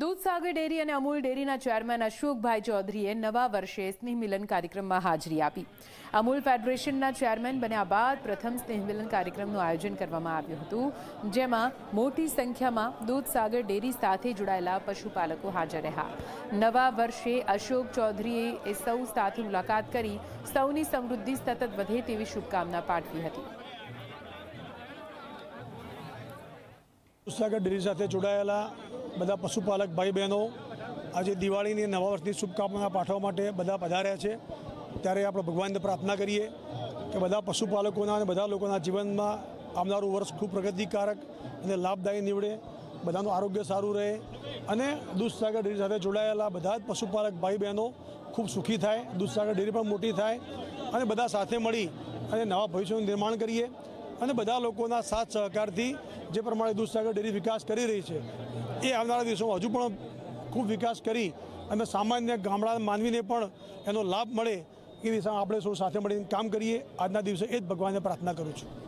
Dudhsagar dairy અને અમૂલ ડેરીના chairman અશોકભાઈ ચૌધરીએ નવા વર્ષે સ્નેહ મિલન કાર્યક્રમમાં હાજરી આપી. અમૂલ ફેડરેશનના ચેરમેન બન્યા બાદ પ્રથમ સ્નેહ મિલન કાર્યક્રમનું આયોજન કરવામાં આવ્યું હતું, જેમાં મોટી સંખ્યામાં દૂધસાગર ડેરી સાથે જોડાયેલા પશુપાલકો હાજર રહ્યા. નવા વર્ષે અશોક ચૌધરીએ એ સૌ સાથે મુલાકાત કરી સૌની સમૃદ્ધિ સતત વધે તેવી શુભકામના પાઠવી હતી. ઉત્સાગર ડેરી સાથે જોડાયેલા બધા પશુપાલક ભાઈ બહેનો આજે દિવાળીની નવા વર્ષની શુભકામના પાઠવવા માટે બધા પધાર્યા છે. ત્યારે આપણે ભગવાનને પ્રાર્થના કરીએ કે બધા પશુપાલકોના અને બધા લોકોના જીવનમાં આવનારું વર્ષ ખૂબ પ્રગતિકારક અને લાભદાયી નીવડે, બધાનું આરોગ્ય સારું રહે અને દૂધસાગર ડેરી સાથે જોડાયેલા બધા જ પશુપાલક ભાઈ બહેનો ખૂબ સુખી થાય, દૂધસાગર ડેરી પણ મોટી થાય અને બધા સાથે મળી અને નવા ભવિષ્યનું નિર્માણ કરીએ. અને બધા લોકોના સાથ સહકારથી જે પ્રમાણે દૂધસાગર ડેરી વિકાસ કરી રહી છે, એ આવનારા દિવસોમાં હજુ પણ ખૂબ વિકાસ કરી અને સામાન્ય ગામડા માનવીને પણ એનો લાભ મળે એ દિશામાં આપણે સૌ સાથે મળીને કામ કરીએ. આજના દિવસે એ જ ભગવાનને પ્રાર્થના કરું છું.